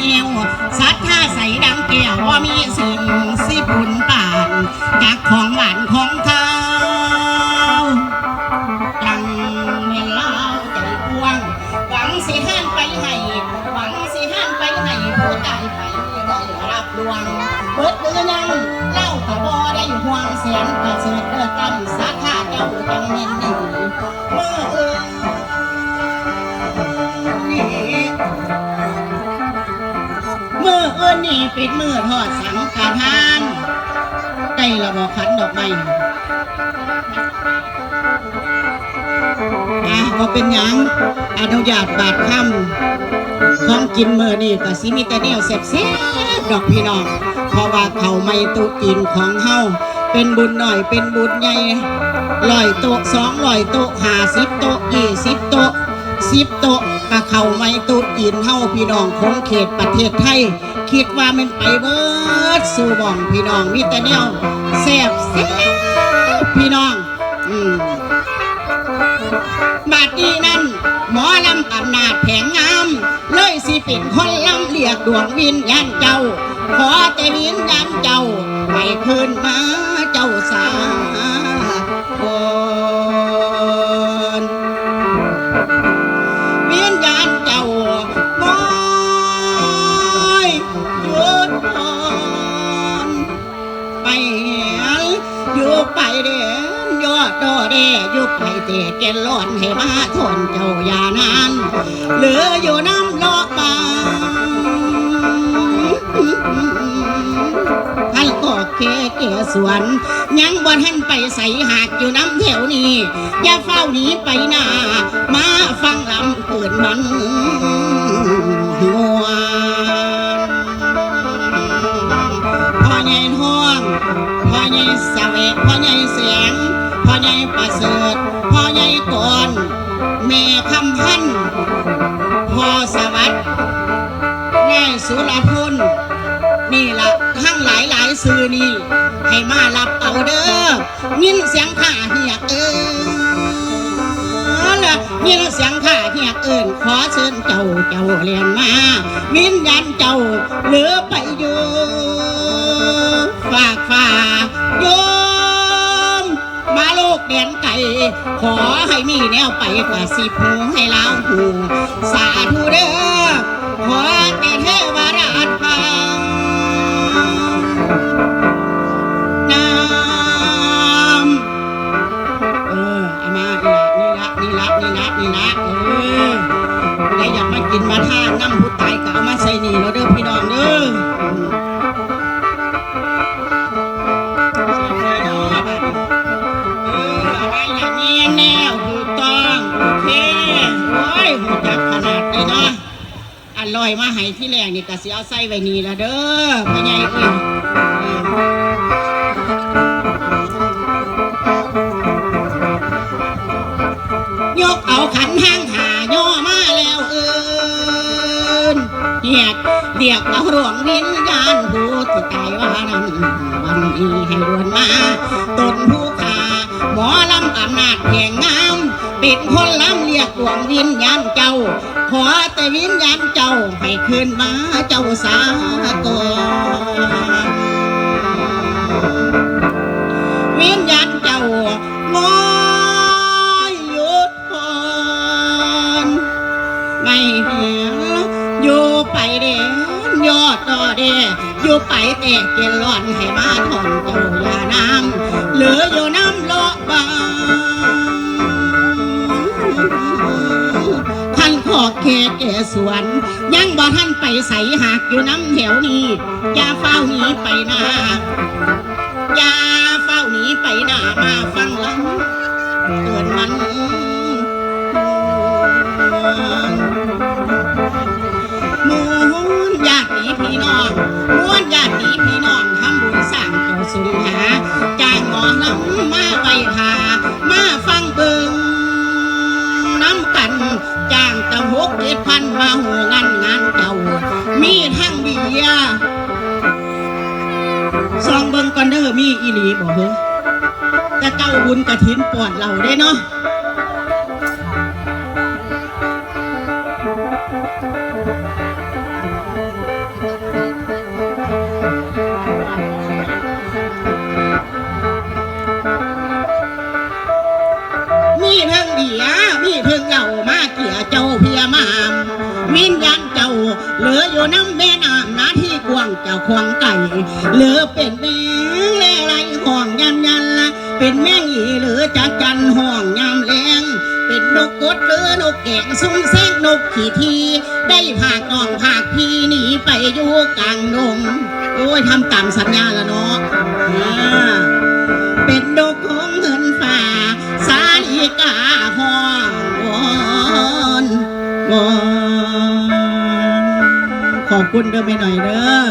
เดียวสัทธาใสดังแก้วว่ามีสิ่งสิบุญป่านจากของหวานของเขาจังเวลาใจกว้างหวังสิห้านไปให้หวังสิห้านไปให้ผู้ตายไปได้รับดวงเบิดเดือยังเล่าก็บ่ได้ห่วงเสียงประเสริฐเด้อกำสัทธาเจ้าจัง ปิดมือทอดสังฆทานได้ระบอกขันดอกไม้อะบ่เป็นหยังอนุญาตบาดค่ำของกินมือนี่ก็สิมีแต่แนวแซ่บๆดอกพี่น้อง เพราะว่าเขาไม่ตุกินของเฮาเป็นบุญหน่อยเป็นบุญใหญ่ร้อยโต๊ะสองร้อยโต๊ะหาสิบโต๊ะยี่สิบโต๊ะสิบโต๊ะกะเขาไม่ตุกินเฮาพี่น้องคงเขตประเทศไทย คิดว่ามันไปเบิดสู่บ่องพี่น้องมีแต่แนวแซ่บแซ่บพี่น้องอืมบาดนี้นั้นหมอลำอำนาจแผงงาม เลยสิเป็นคนลำเรียกดวงวิญญาณเจ้า ขอแต่วิญญาณเจ้าให้คืนมา นอยู่ไปเด่นยอดดอเดอยู่ไปเตะเกลอนให้มาทนเจ้าอย่านานเหลืออยู่น้ำลอกบางท่านก็เกเกสวนยังบ่ท่านไปใส่หากอยู่น้ำแถวนี้ อย่าเฝ้าหนีไปหน้า มาฟังลำเกิดมันหัว ใหญ่สวะพ่อใหญ่เสียงพ่อใหญ่ประเสริฐพ่อใหญ่ก่อนแม่คำพันพ่อสวัสดิ์นายสุรพลนี่ละทั้งหลายหลายๆสื่อนี่ ให้มารับเอาเด้อยินเสียงข่าเหียกเอินละยินเสียงข่าเหียกเอินขอเชิญเจ้าเจ้าเรียนมาวิญญาณเจ้าเหลือไปอยู่ฝากฝ่า โยม มาโลกเดียนไก่ ขอให้มีแนวไปกว่าสิบหูให้ลาวหูสาธุเด้อขอแต่เทวราชพาน้ำเออเอามานี่ละนี่ละนี่ละนี่ละเออผู้อยากมากินมาทานน้ำผู้ตายก็เอามาใส่นี่แล้วเด้อพี่น้องเด้อ อร่อยมาให้ที่แรกนี่ก็สิเอาใส่ไว้นี่ละเด้อพ่อใหญ่เอ้ยเอยกเอาขันห้างหาย่อมาแล้วเอินเรียกเรียกเอาหลวงวิญญาณผู้ที่ตายว่านั้นวันนี้ให้รวนมาตนผู้ขา หมอลำอำนาจแห่งงาม เป็นคนลำเรียกดวงวิญญาณเจ้า ขอแต่วิญญาณเจ้าให้คืนมาเจ้าสากลวิญญาณเจ้างอยหยุดก่อนไม่เห็นอยู่ไปเด่นยอดต่อเด อยู่ไปแต่เกลร้อนให้มาทนเจ้ายาน้ำเหลืออยู่น้ำเลาะบางท่านขอเขตเอสวนยังบ่ท่านไปใสหากอยู่น้ำแถวนี้อย่าเฝ้าหนีไปนาอย่าเฝ้าหนีไปนามาฟังลำเกิดมัน ตะหกเจ็ดพันมาหูงานงานเจ้ามีทั้งเบียร์ซองเบิงก่อนเด้อมีอีหลีบอกเฮ้อแต่เก้าบุญกระถินปอดเราได้เนาะ แม่น้ำหน้าที่กว้างเจ้าของไก่หรือเป็นแมงแลไรห้องยันยันละเป็นแมงอีหรือจักจันห้องยามแรงเป็นนกกดหรือนกแก่งซุ้มแซงนกขี่ที ได้ผากน้องผากพี่หนีไปอยู่กลางดงโอ้ยทำตามสัญญาแล้วเนาะเป็นนก ขอบคุณเด้อไปหน่อยเด้อ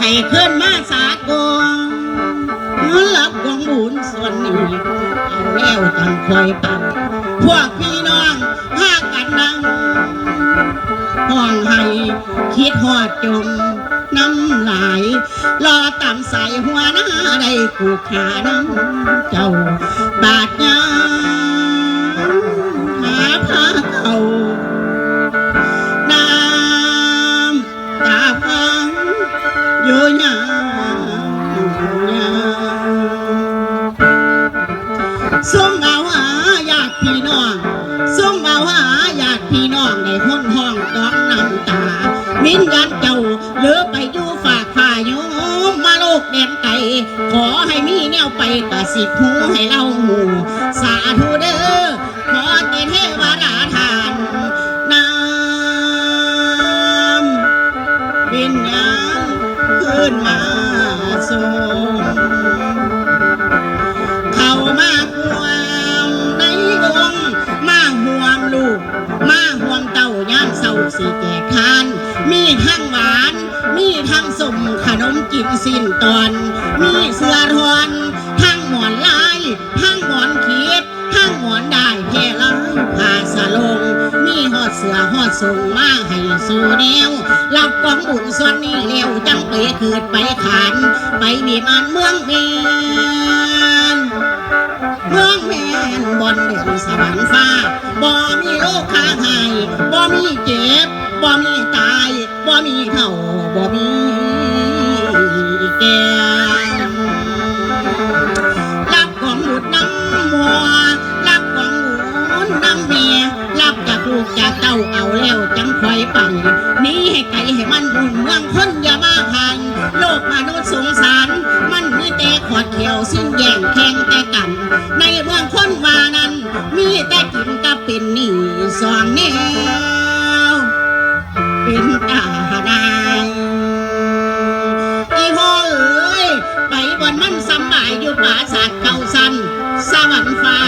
ให้ขึ้นมาสากลหลับกองบุญส่วนนี้เอาแล้วจังคอยปังพวกพี่น้องพากันนั่งห้องให้คิดหอดจมน้ำลายรอตามใส่หัวหน้าได้กูขาน้ำเจ้าบาดยา ขอให้มีแนวไปกะสิบหูให้เล่าหูสาธุเด้อขอเตเทวราทานน้ำวิญญาณขึ้นมาทรงเข้ามาความในองค์มาห่วงลูก มาห่วงเต้าย่ามเศร้าสีแจกทาน มีทั้งหวาน มีทั้งสมขนมกินสิ้นตอนมี ส่งมาให้สู่แนวรับกองบุญส่วนนี้เลี้ยวจังไปคืดไปขาน ไปมีมันเมืองเมียนเมืองแม่นบนเด่นสวรรค์ฟ้าบ่มีโรคค้าหายบ่มีเจ็บบ่มีตายบ่มีเท่าบ่มี คนว่านั้น มีแต่กินกับเป็นหนี้สองแนวเป็นตาดายอีพ่อเอ้ย ไปบนมันสบายอยู่ป่าสัตว์เกาสัน สวรรค์ฟ้า